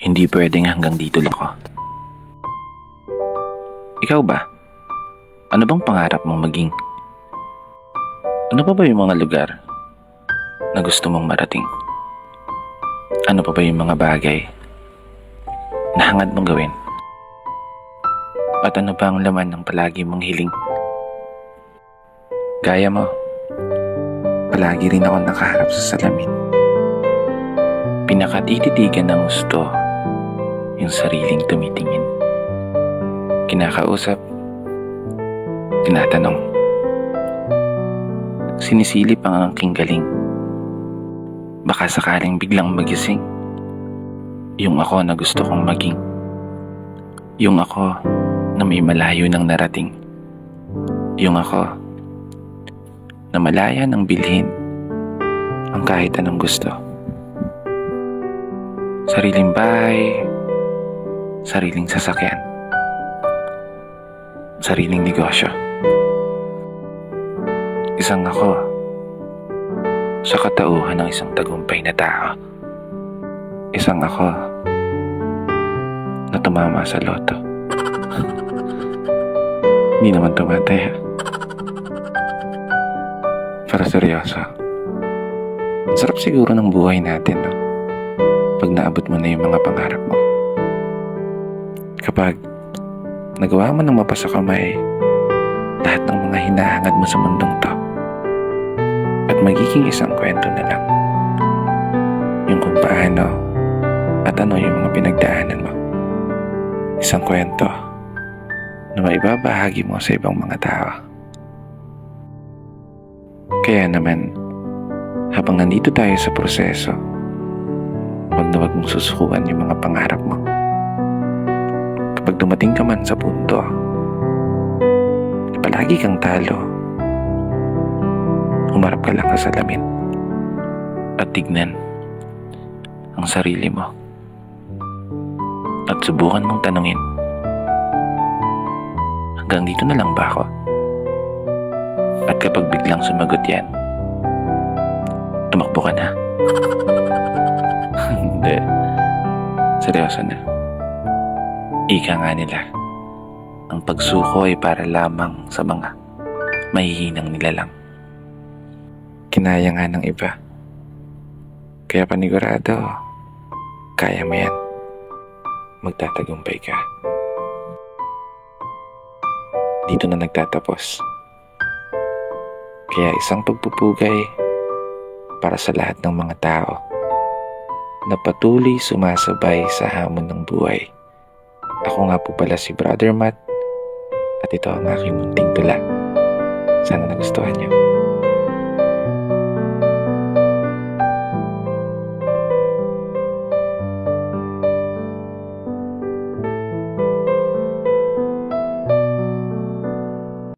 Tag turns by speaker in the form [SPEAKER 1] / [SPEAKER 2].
[SPEAKER 1] Hindi pwedeng hanggang dito lang ako. Ikaw ba? Ano bang pangarap mong maging? Ano pa ba yung mga lugar na gusto mong marating? Ano pa ba yung mga bagay na hangad mong gawin? At ano ba ang laman ng palagi mong hiling? Gaya mo, palagi rin ako nakaharap sa salamin. Pinakatititigan ng gusto sariling tumitingin. Kinakausap, tinatanong. Sinisilip ang aking galing. Baka sakaling biglang magising. Yung ako na gusto kong maging. Yung ako na may malayo ng narating. Yung ako na malaya ng bilhin ang kahit anong gusto. Sariling bahay, sariling sasakyan, sariling negosyo. Isang ako sa katauhan ng isang tagumpay na tao. Isang ako na tumama sa loto. Hindi naman tumataya. Para seryoso. Sarap siguro ng buhay natin, no? Pag naabot mo na yung mga pangarap mo. Kapag nagawa mo ng mapasa kamay lahat ng mga hinahangad mo sa mundong to at magiging isang kwento na lang yung kung paano at ano yung mga pinagdaanan mo. Isang kwento na maibabahagi mo sa ibang mga tao. Kaya naman, habang nandito tayo sa proseso, huwag na huwag mong susukuan yung mga pangarap mo. Kapag dumating ka man sa punto, palagi kang talo. Humarap ka lang sa salamin at tignan ang sarili mo at subukan mong tanungin hanggang dito na lang ba ako? At kapag biglang sumagot yan, tumakbo ka na. Hindi. Seryoso na. Ika nga nila, ang pagsuko ay para lamang sa mga mahihinang nilalang. Kinaya nga ng iba. Kaya panigurado, kaya mo yan. Magtatagumpay ka. Dito na nagtatapos. Kaya isang pagpupugay para sa lahat ng mga tao na patuloy sumasabay sa hamon ng buhay. Ako nga po pala si Brother Matt at ito ang aking munting tula. Sana nagustuhan niyo.